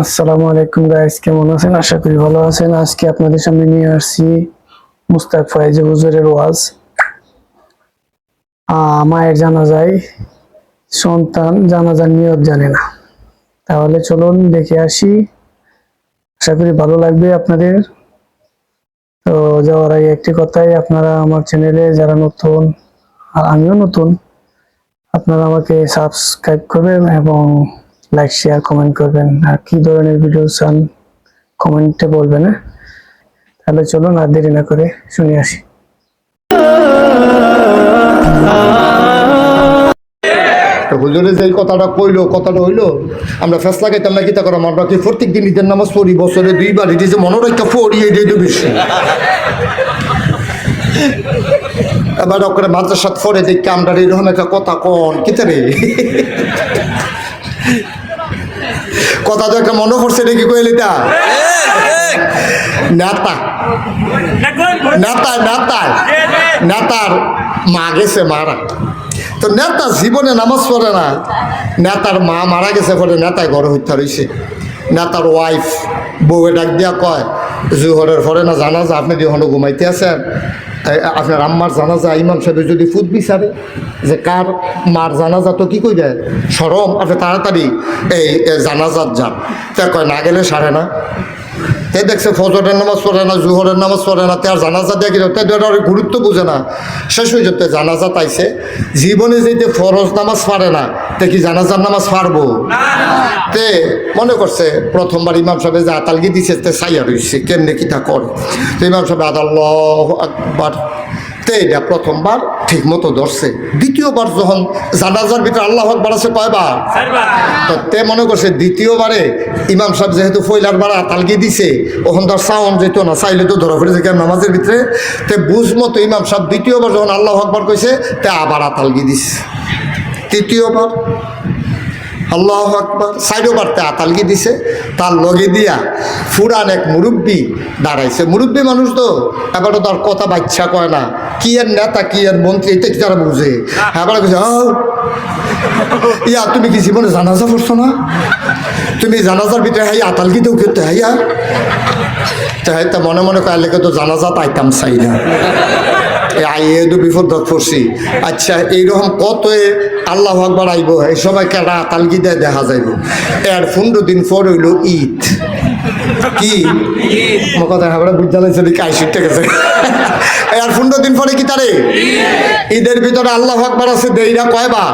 আসসালামু আলাইকুম গাইস কেমন আছেন? আশা করি ভালো আছেন। আজকে আপনাদের সামনে নিয়ে আসছি মুস্তাক ফয়েজ হুজুরের ওয়াজ। মায়ের জানা যায় সন্তান জানা জানাজার নিয়ত জানে না। তাহলে চলুন দেখে আসি। আশা করি ভালো লাগবে আপনাদের। তো যাওয়ার আগে একটি কথাই, আপনারা আমার চ্যানেলে যারা নতুন, আর আমিও নতুন, আপনারা আমাকে সাবস্ক্রাইব করবেন এবং লাইক শেয়ার কমেন্ট করবেন। আর কি ধরনের ভিডিও চান কমেন্টে বলবেন হ্যাঁ? তাহলে চলুন, আর দেরি না করে শুনে আসি। হুজুরে যে কথাটা কইলো, কথাটা হইল, আমরা ফেসলা খাইতাম না, কিতা করাম? আমরা কি প্রত্যেক দিন ঈদের নামাজ পড়ি, বছরে দুইবার? এটি যে মনে রাখতে পড়ি এটাই তো বেশি এবার ওখানে মাদ্রাসাত পরে দেখি আমরা এরকম একটা কথা কন, কিতা রে? কথা তো একটা মনে পড়ছে নাকি কইলি তা নেতা নেতা নেতা নেতার মা গেছে, মারা। তো নেতা জীবনে নামাজ পড়ে না নেতার মা মারা গেছে পরে নেতায় ঘরে হত্যা রয়েছে নেতার ওয়াইফ বউয়ে ডাক দিয়া কয়, জোহরের পরে না জানা যা আপনি যখন ঘুমাইতে আছেন? আপনার আম্মার জানাজা, ইমাম সাহেব যদি ফুট বিচারে, যে কার মার জানাজা, তো কি কই দেয় সরম, আপনি তাড়াতাড়ি এই জানাজাত যান। তা কয়, না গেলে সারে না। তে দেখছে ফজরের নামাজ পড়ে না, জুহরের নামাজ পড়ে না তার জানাজা দিয়ে গেল তাই আর গুরুত্ব বুঝে না। শেষ হয়ে যেতে, জানাজা তাইছে জীবনে যেতে ফরজ নামাজ পারে না, তে কি জানাজার নামাজ পারব? তে মনে করছে, প্রথমবার ইমাম সাহেব যে আতালগি দিছে, তে সাইয়া রয়েছে কেমনে কি তা করে? তো ইমাম সাহেব আদাল্লাহ আকবার। তে এটা প্রথমবার ঠিক মতো ধরছে। দ্বিতীয়বার যখন জানাজার ভিতরে আল্লাহ আকবার আছে কয়বার? তো তে মনে করছে দ্বিতীয়বারে ইমাম সাহেব যেহেতু ফইলার বার আতালগি দিছে ওখান তো আর সাউন্ড যেত না চাইলে তো ধরা পড়ে যায় নামাজের ভিতরে? তে বুঝ মতো ইমাম সাহেব দ্বিতীয়বার যখন আল্লাহ আকবার কইছে তে আবার আতালগি দিছে। তৃতীয়বার আল্লাহ আকবর সাইডও বাড়তে আতালগি দিছে। তার লগে দিয়া ফুরান এক মুরব্বী দাঁড়াইছে। মুরব্বী মানুষ তো এবারও তার কথা বাচ্চা কয় না। কি এর নেতা কি এর মন্ত্রী এটা কি তারা বুঝে? এবার কইছে "আও, ইয়া তুমি কি জীবনে জানাজা পড়ছো না? তুমি জানাজার ভিতরে হাই আতালগি দেও কিন্তু হাইয়া? তাই তা মনে মনে কয় লেগে তো জানাজা পাইতাম চাই না। এ আইয়ে তো বিপদ পড়ছি। আচ্ছা এইরকম কত এ আল্লাহ আকবার আইব এই সবাই কেডা তালগি দেয় দেখা যাইব। এর পনেরো দিন পর হইল ঈদ। কি? কথা আমরা বুঝতে লাগছে গেছে এর পরে কি তারে? ঈদের ভিতরে আল্লাহ আকবার আছে দেইরা কয়বা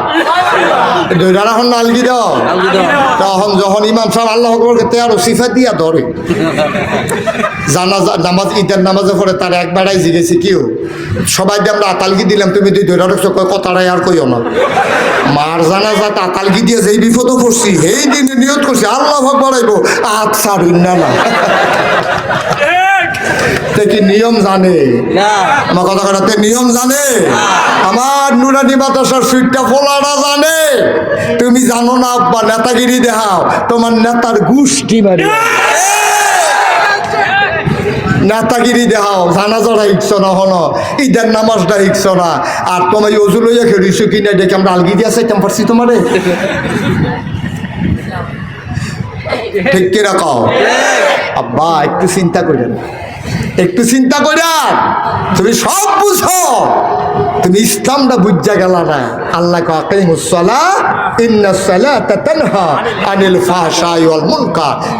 দইরা এখন আলগি দাও তখন যখন ইমাম সাহেব আল্লাহ আকবর আকবরকে তেয়ারো সিফা দিয়া ধরে। জানাজা নামাজ ঈদের নামাজে পড়ে তার একবারাই জিগেছি কিও সবাই দিয়ে আমরা আতালগি দিলাম তুমি দুই ধরে রাখছো কয় কথাটাই আর কইও না। মার জানাজা আতালগি দিয়ে যেই বিপদও পড়ছি সেই দিনে নিয়ত করছি আল্লাহ ভাগ বাড়াইবো আত সারুন না। না তে কি নিয়ম জানে? আমার কথা কথাতে নিয়ম জানে? আমার নুরানি বাতাসার সুইটটা ফোলাটা জানে? তুমি জানো না আব্বা নেতাগিরি দেখাও। তোমার নেতার গোষ্ঠী মারি নেতাগিরি দেখাও জানাজারা হিকছ না হন। ঈদের নামাজটা হিকছ না। আর তোমার অজু লইয়া খেলিছো কিনা দেখে আমরা আলগি দিয়া চাইতাম পারছি তোমারে? ঠিক কিনা কও? আব্বা একটু চিন্তা করেন। একটু চিন্তা করেন তুমি সব বুঝো। তুমি ইসলামটা বুঝা গেল না। আল্লাহ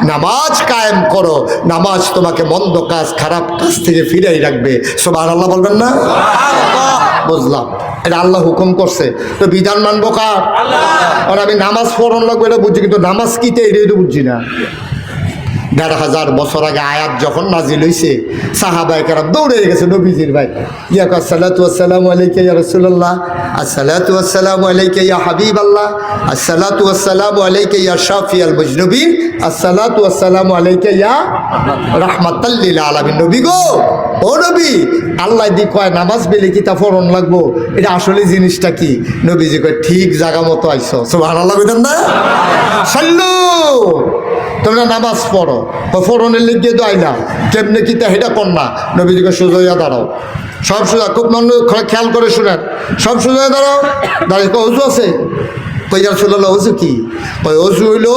নামাজ কায়েম করো। নামাজ তোমাকে মন্দ কাজ খারাপ কাজ থেকে ফিরাই রাখবে। সুবহানাল্লাহ বলবেন না? বুঝলাম। এটা আল্লাহ হুকুম করছে। তো বিধান মানবো কার? আর আমি নামাজ পড়ন লাগবে এটা বুঝছি কিন্তু নামাজ কিতে এটাই তো বুঝছি না। দেড় হাজার বছর আগে আয়াত যখন নাজিল হইছে সাহাবাই কারা দৌড়ে গেছে নবীজির ভাই ইয়াক আসসালাতু আসসালামু আলাইকা ইয়া রাসূলুল্লাহ, আসসালাতু আসসালামু আলাইকা ইয়া হাবিবাল্লাহ, আসসালাতু আসসালামু আলাইকা ইয়া শাফিয়াল মুজনুবিন আসসালাতু আসসালামু আলাইকা ইয়া রাহমাতাল লিল আলামিন। নবী গো, ও নবী, আল্লাহ দি কয়, নামাজ বেলে কিতা ফরন লাগবো? এটা আসলে জিনিসটা কি? নবীজি কয়, ঠিক জায়গা মতো আইছো। সুবহানাল্লাহ কইতেন না? সাল্লু! তোমরা নামাজ পড়ো। ফোরনের লিখে তো আইলা কেমনে কিতা হেটা কর না। নবীজিকে সোজা দাঁড়াও। সব সোজা খুব মন খেয়াল করে শুনেন। সব সোজা দাঁড়াও। দাঁড়িয়ে অজু আছে? কইয়ার শুনল অজু কি? ওই অজু হইল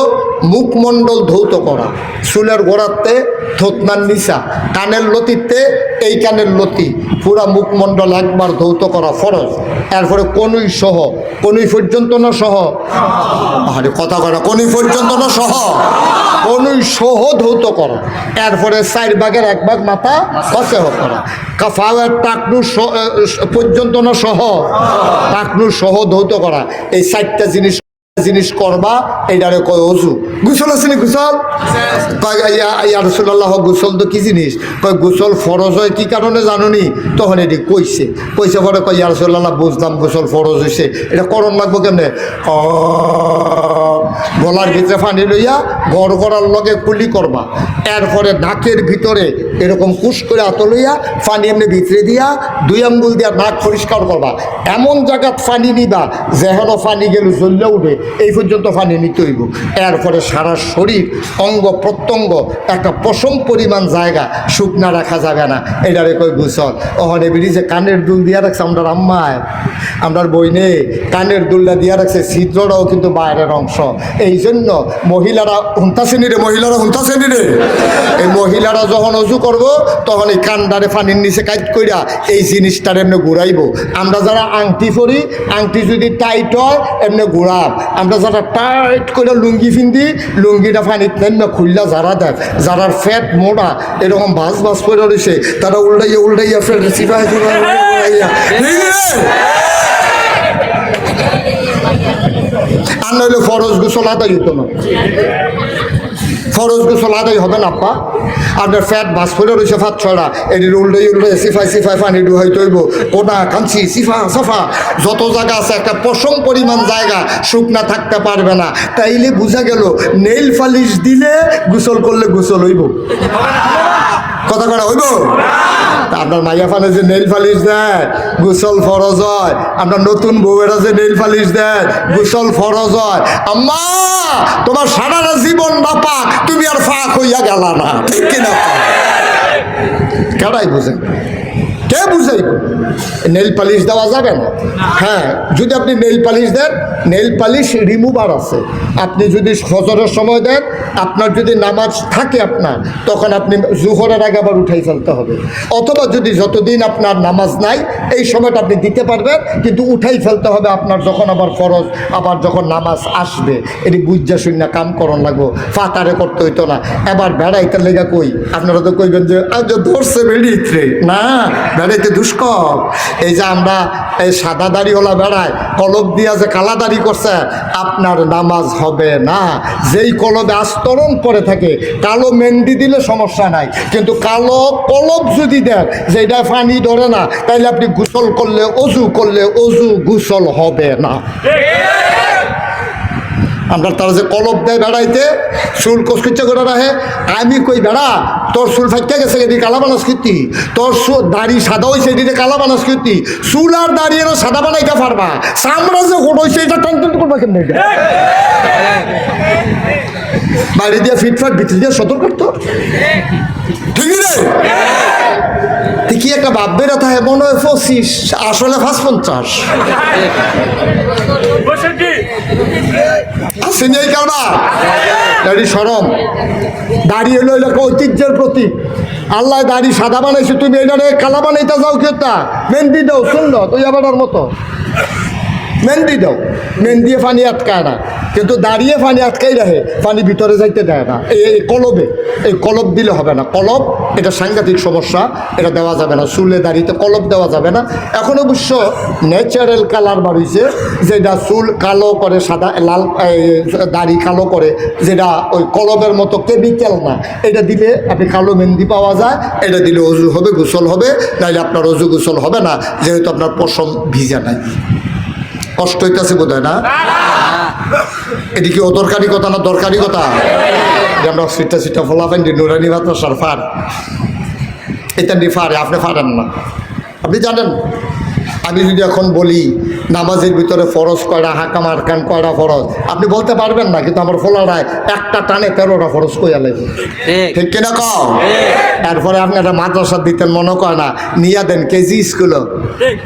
মুখমণ্ডল ধৌত করা। চুলের গোড়াতে থতনার নিচা, কানের লতিতে এই কানের লতি। পুরা মুখমণ্ডল একবার ধৌত করা ফরজ। এরপরে কনুই সহ, কনুই পর্যন্ত না সহ? আরে কথা করা কনুই পর্যন্ত না সহ? কনুই সহ ধৌত করা। এরপরে চার ভাগের এক ভাগ মাথা কষে করা। কাফাওয়ার টাকনু পর্যন্ত না সহ? টাকনু সহ ধৌত করা। এই চারটা জিনিস জিনিস করবা এইটারে কয়, অজু, গুসল আছে গুসল? রসুল্লাহ গুসল তো কি জিনিস? কয়, গুসল ফরজ হয় কি কারণে জানুনি? তখন এটি কইছে। কইছে পরে কয় ইয়ারসুল্লাহ বুঝলাম গুসল ফরজ হয়েছে এটা করণ লাগবো কেমনে? গলার ভিতরে ফানি লইয়া গড় গড়ার লগে কুলি করবা। এরপরে নাকের ভিতরে এরকম কুশ করে আত লইয়া পানি এমনি ভিতরে দিয়া দুই আঙ্গুল দিয়া নাক পরিষ্কার করবা। এমন জায়গাত ফানি নিবা যেহেন ফানি গেল জ্বললে উঠে, এই পর্যন্ত ফানি নিতে হইব। এরপরে সারা শরীর অঙ্গ প্রত্যঙ্গ একটা পশম পরিমাণ জায়গা শুকনা রাখা যাবে না। এটারে কই গুসল। ওখানে বেরি যে কানের দুল দিয়া রাখছে আমরা আম্মায়, আমরার বইনে, কানের দুলটা দিয়া রাখছে, ছিদ্রটাও কিন্তু বাইরের অংশ। এই জন্য মহিলারা হুন্তা শ্রেণীরে, মহিলারা হুন্তা শ্রেণীরে। এই মহিলারা যখন অজু করব, তখন এই কান্ডারে পানির নিচে কাইট কইরা এই জিনিসটার এমনি ঘুরাইব। আমরা যারা আংটি পরি, আংটি যদি টাইট হয়, এমনি ঘুরাব। আমরা যারা টাইট করে লুঙ্গি ফিন্দি, লুঙ্গিটা পানির এমনি খুললা যারা দেখ যারা ফ্যাট মোটা এরকম বাস বাস করে রয়েছে তারা উল্টাইয়া উল্টাইয়া চিপাই চিপাই আর নইলে ফরজ গোসল আদায় হতো না। ফরজ গোসল আদায় হবে না আপা আপনার ফ্যাট বাস করে রয়েছে ফাত ছড়া। এটির উল্টাই উল্টাই সিফাই সিফাই পানি ডুহাই তৈব। কোনা কাঞ্চি সিফা, সাফা। যত জায়গা আছে, একটা পশম পরিমাণ জায়গা শুকনা থাকতে পারবে না। তাইলে বোঝা গেল, নেইল ফালিশ দিলে গোসল করলে গোসল হইব। কথা করা হইব? আপনার মাইয়া ফানে যে নেইল ফালিশ দেয়, গোসল ফরজ হয়। আপনার নতুন বউয়েরা যে নেইল ফালিশ দেয়, গোসল ফরজ হয়। আম্মা, তোমার সারাটা জীবন বাপা, তুমি আর ফাঁক হইয়া গেলা না। ঠিক কিনা? কেডাই বুঝেন কে বুঝাইব নেল পালিশ দেওয়া যাবে না। হ্যাঁ যদি আপনি নেল পালিশ দেন নেল পালিশ রিমুভার আছে। আপনি যদি ফজরের সময় দেন আপনার যদি নামাজ থাকে আপনার তখন আপনি জুহরের আগে আবার উঠাই ফেলতে হবে। অথবা যদি যতদিন আপনার নামাজ নাই এই সময়টা আপনি দিতে পারবেন কিন্তু উঠাই ফেলতে হবে আপনার যখন আবার ফরজ আবার যখন নামাজ আসবে। এটি বুঝা শূন্য কাম করন লাগবো। ফাতারে করতে হইতো না। এবার বেড়াইতে লেগা কই? আপনারা তো কইবেন যে ধরছে বেড়িয়ে না বেড়াইতে দুষ্কর। এই যে আমরা এই সাদা দাড়িওয়ালা বেড়ায়, কলব দিয়া যে কালা দাড়ি করছে, আপনার নামাজ হবে না। যেই কলবে আস্তরণ করে থাকে, কালো মেহেন্দি দিলে সমস্যা নাই। কিন্তু কালো কলব যদি দেন যেটা পানি ধরে না, তাইলে আপনি গোসল করলে, অজু করলে অজু গোসল হবে না। আমরা তারা যে কলব দেয় বেড়াইতে, চুল কসকিচ্ছে করে রাখে, আমি কই, বেড়া, তোর চুল ফাইতে গেছে এটি কালা বানাস কীর্তি। তোর দাড়ি সাদা হয়েছে এটিতে কালা বানাস কীর্তি। চুল আর দাড়ি এরা সাদা বানাইতে পারবা। চামড়া যে গোট হয়েছে এটা টান টান করবা কেমন এটা? বাইরে দিয়ে ফিটফাট ভিতরে দিয়ে সতর্ক করতো ঠিক কি একটা ভাববে না তাই মনে হয় পঁচিশ, আসলে পাঁচ পঞ্চাশ আসেনি এই কারণা দাড়ি সরম দাড়ি এলো এলো একটা ঐতিহ্যের প্রতীক। আল্লাহ দাড়ি সাদা বানাইছে, তুমি এটারে কালা বানাইতে যাও কেতা মেহেন্দি দাও সুন্দর তুই আবার মতো। মেহেন্দি দাও। মেহেন্দিয়ে পানি আটকায় না। কিন্তু দাঁড়িয়ে পানি আটকাই রাখে, পানি ভিতরে যাইতে দেয় না। এই কলবে। এই কলব দিলে হবে না। কলব এটা সাংঘাতিক সমস্যা এটা দেওয়া যাবে না চুলে দাড়িতে কলব দেওয়া যাবে না। এখন অবশ্য ন্যাচারাল কালার বাড়িছে যেটা চুল কালো করে সাদা লাল দাড়ি কালো করে যেটা ওই কলবের মতো কেমিক্যাল না। এটা দিলে আপনি কালো মেহেন্দি পাওয়া যায় এটা দিলে অজু হবে গোসল হবে নাহলে আপনার অজু গোসল হবে না যেহেতু আপনার পশম ভিজা নাই। কষ্ট হইতেছে বোধ হয় না এটি কি অদরকারি কথা না দরকারি কথা? আমরা সিটটা সিটটা ফলাফেন যে নুরানি মাদ্রাসার ফার। এটা নি ফারে আপনি ফারেন না। আপনি জানেন আমি যদি এখন বলি নামাজের ভিতরে ফরজ কয়টা হাকাম আরকান কয়টা ফরজ? আপনি বলতে পারবেন না কিন্তু আমার ফোলারায় একটা টানে তেরোটা ফরজ কইয়া লাগবে ঠিক। কিনা কও? এরপরে আপনি একটা মাদ্রাসা দিতেন মনে কয় না নিয়া দেন কেজি স্কুল ঠিক।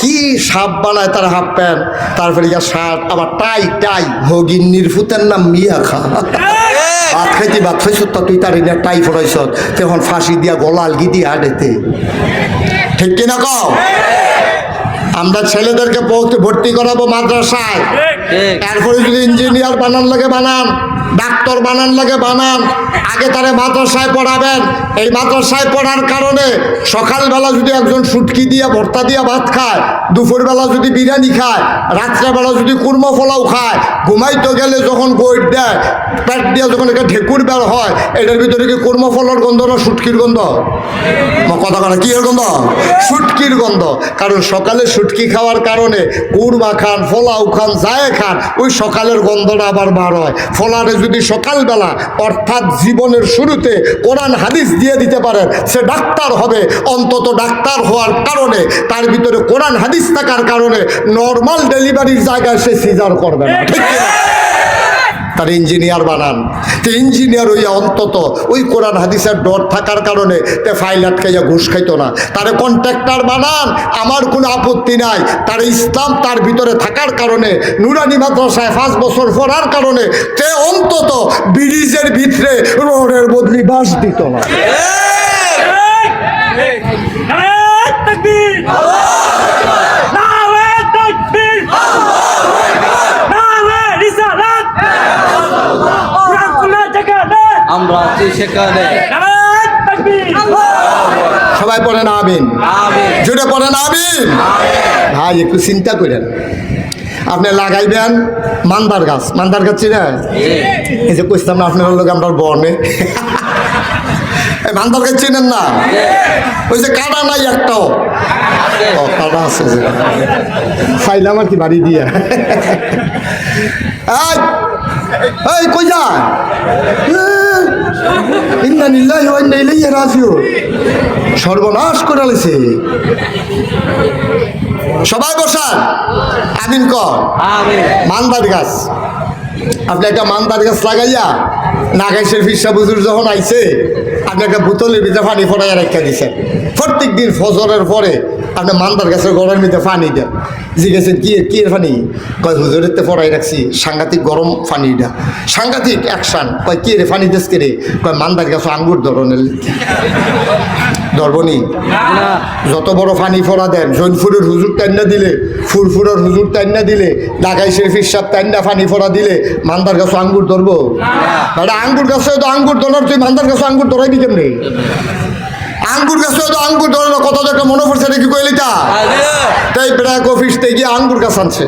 কি সাপ বানায় তার হাফ প্যান্ট? তারপরে ইয়া শার্ট আবার টাই টাই হগিন্নির ফুতের নাম মিয়া খা ভাত খাইতে ভাত খাইছ তুই তার এটা টাই তখন ফাঁসি দিয়া গলা আলগি হাটেতে। ঠিক কিনা কও? আমরা ছেলেদেরকে ভর্তি করাবো মাদ্রাসায়। ঠিক এরপরে যদি ইঞ্জিনিয়ার বানান লাগে বানান ডাক্তার বানান লাগে বানান আগে তারে মাদ্রাসায় পড়াবেন। এই মাদ্রাসায় পড়ার কারণে সকালবেলা যদি একজন সুটকি দিয়ে ভর্তা দিয়ে ভাত খায় দুপুরবেলা যদি বিরিয়ানি খায় রাত্রেবেলা যদি কুর্মা ফলাও খায় ঘুমাইতে গেলে যখন বইট দেয় পেট দিয়ে যখন একটা ঢেকুর বের হয় এটার ভিতরে কি কুর্মা ফলার গন্ধ না সুটকির গন্ধ? কথা কথা কি গন্ধ? সুটকির গন্ধ। কারণ সকালে সুটকি খাওয়ার কারণে কুরমা খান, ফলাও খান যায় খান, ওই সকালের গন্ধটা আবার বার হয় ফলারে যদি সকালবেলা, অর্থাৎ জীবনের শুরুতে কোরআন হাদিস দিয়ে দিতে পারেন, সে ডাক্তার হবে অন্তত ডাক্তার হওয়ার কারণে, তার ভিতরে কোরআন হাদিস থাকার কারণে নর্মাল ডেলিভারির জায়গায় সে সিজার করবে না, ঠিক? তার ইঞ্জিনিয়ার বানান তো ইঞ্জিনিয়ার হইয়া অন্তত ওই কোরআন হাদিসের ডর থাকার কারণে তে ফাইল আটকাইয়া ঘুষ খাইতো না তারে কন্ট্রাক্টর বানান আমার কোনো আপত্তি নাই তার ইসলাম তার ভিতরে থাকার কারণে নুরানি মাদ্রাসায় পাঁচ বছর পড়ার কারণে তে অন্তত ব্রিজের ভিতরে রোডের বদলি বাস দিত না আমরা আছি সেখানে। সবাই পড়েন আমিন। আমিন। জুড়ে পড়েন আমিন। ভাই একটু চিন্তা করেন। আপনি লাগাইবেন মান্দার গাছ। মান্দার গাছ চিনেন এই যে কইতাম না আপনার লোক আমরা বর্ণে এই মান্দার গাছ চিনেন না? ওই যে কাটা নাই একটাও ও কাটা আছে যে। খাইলাম আর কি বাড়ি দিয়া। এই কই যা ইন্না নিল্লাহি ওয়া ইলাইহি রাজিউন। সর্বনাশ করে সবাই বসান। আমিন আমিন। গাছ। আপনি একটা মান্দার গাছ লাগাইয়া নাগাইশের ফিসা বুজুর যখন আইছে আপনি একটা বোতলের ভিতরে পানি ফোটাইয়া রেখে দিছেন। প্রত্যেক দিন ফজরের পরে আপনি মান্দার গাছের গড়ের ভিতরে পানি দেন। জিজ্ঞেসেন কি কি এর পানি? কয় হুজুরের তে ফড়াই রাখছি সাংঘাতিক গরম পানি এটা সাংঘাতিক অ্যাকশান কয় কি রে পানি দেশ কে রে? কয় মান্দার গাছ আঙ্গুর ধরনের। ধরবনি? না যত বড় ফানি ফোড়া দেন জৈনপুরের হুজুর টাইন্না দিলে ফুরফুরের হুজুর টাইন্না দিলে ঢাকাই শরীফির সাপ টাইন্না ফানি ফোড়া দিলে মান্দার গাছ আঙ্গুর ধরবো? আঙ্গুর গাছে তো আঙ্গুর ধরার তুই মান্দার গাছে আঙ্গুর ধরাইবি কেমনি? আঙ্গুর গাছে তো আঙ্গুর ধরে কত একটা মনে পড়ছে নাকি কইলিটা? তাই বেড়া কফিস থেকে আঙ্গুর গাছ আনছে।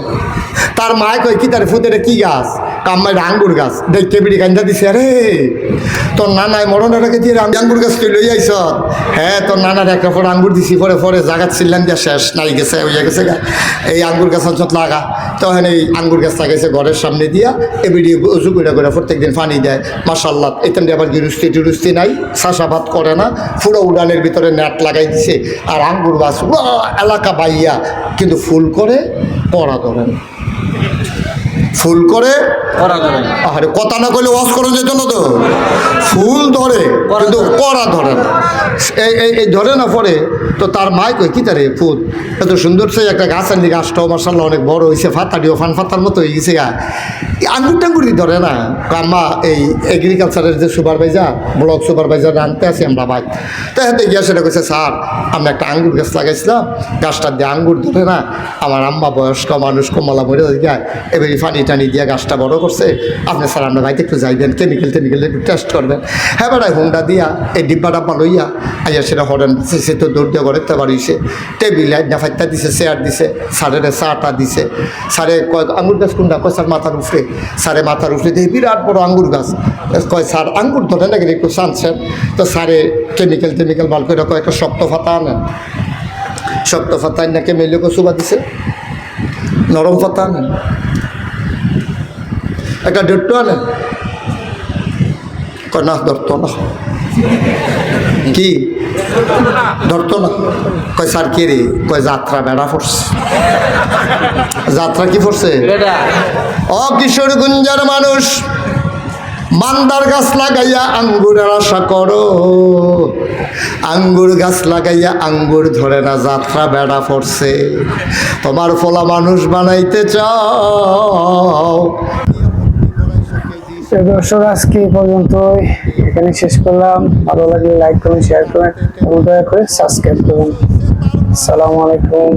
তার মায় কয়, কি তার ফুতেরে কি গাছ? কাম্মাই আঙ্গুর গাছ, দেখতে বিড়ি কান্দা দিছে, আরে, তোর নানায় মরণটাকে দিয়ে আঙ্গুর গাছ তুই লই আইস হ্যাঁ তোর নানার একটা পর আঙ্গুর দিছি, পরে পরে জাগাত ছিলেন দিয়ে শেষ, নাই গেছে, হইয়া গেছে গা। এই আঙ্গুর গাছ অঞ্চল লাগা। তখন এই আঙ্গুর গাছ লাগাইছে ঘরের সামনে দিয়া এ বিড়ি উজু করে করে প্রত্যেক দিন পানি দেয়। মাসাল্লাহ দিয়ে আবার গিরুস্তি টিরুস্তি নাই চাষাবাদ করে না, পুরো উড়ানের ভিতরে নেট লাগাই দিছে, আর আঙ্গুর গাছ এলাকা বাইয়া, কিন্তু ফুল করে, পড়া ধরেন ফুল করে? করা আরে কথা না কইলে ওয়াশ করা যেত না তো? ফুল ধরে কিন্তু কড়া ধরে না। এই এই এই ধরে না পরে তো তার মায় কই কি তারে ফুল? এত সুন্দর সে একটা গাছ আনলি গাছটাও মার্শাল্লাহ অনেক বড় হয়েছে ফাতাটিও ফান ফাতার মতো হয়ে গেছে গা। আঙ্গুর টাঙ্গুরি ধরে না? আম্মা এই এগ্রিকালচারের যে সুপারভাইজার ব্লক সুপারভাইজার আনতে আসি আমরা ভাই। তো হাতে গিয়া সেটা কইছে স্যার আমি একটা আঙ্গুর গাছ লাগাইছিলাম গাছটা দিয়ে আঙ্গুর ধরে না আমার আম্মা বয়স্ক মানুষ কমলা মরে যায় এবার পানি টানি দিয়ে গাছটা বড় করছে। আপনি স্যার, আমরা ভাইতে একটু যাইবেন কেমিক্যাল টেমিক্যাল একটু টেস্ট করবেন। হ্যাঁ বেড়ায় হুন্ডা দিয়া এই ডিব্বা ডাব্বা লইয়া আইয়া সেটা হরেন, সে তো দৌড় দিয়ে তেবার হইছে টেবিল নাফাইতা দিছে চেয়ার দিছে, স্যারের চাটা দিছে। স্যারে কয় আঙুর গাছ কোনটা? কয়, স্যার, মাথার উপরে স্যারে মাথার উপরে দিয়ে বিরাট বড় আঙ্গুর গাছ। কয়, স্যার, আঙ্গুর ধরে নাকি একটু চানছেন তো স্যারে কেমিক্যাল টেমিক্যাল বাল করে কয়, একটা শক্ত ফাতা আনেন। শক্ত ফাতা নাকি মেলে কচুবা দিছে? নরম ফাতা আনেন। একটা ডেটটো আনেন না ধরতো না কি ধরতো না কয় স্যার কে রে কয় যাত্রা বেড়া পড়ছে যাত্রা কি পড়ছে ও কিশোরগঞ্জের মানুষ মান্দার গাছ লাগাইয়া আঙ্গুরের আশা করো আঙ্গুর গাছ লাগাইয়া আঙ্গুর ধরে না যাত্রা বেড়া পড়ছে তোমার ফলা মানুষ বানাইতে চাও দর্শক, আজকে পর্যন্ত এখানে শেষ করলাম। ভালো লাগলে লাইক করুন শেয়ার করুন এবং দয়া করে সাবস্ক্রাইব করুন। আসসালামু আলাইকুম।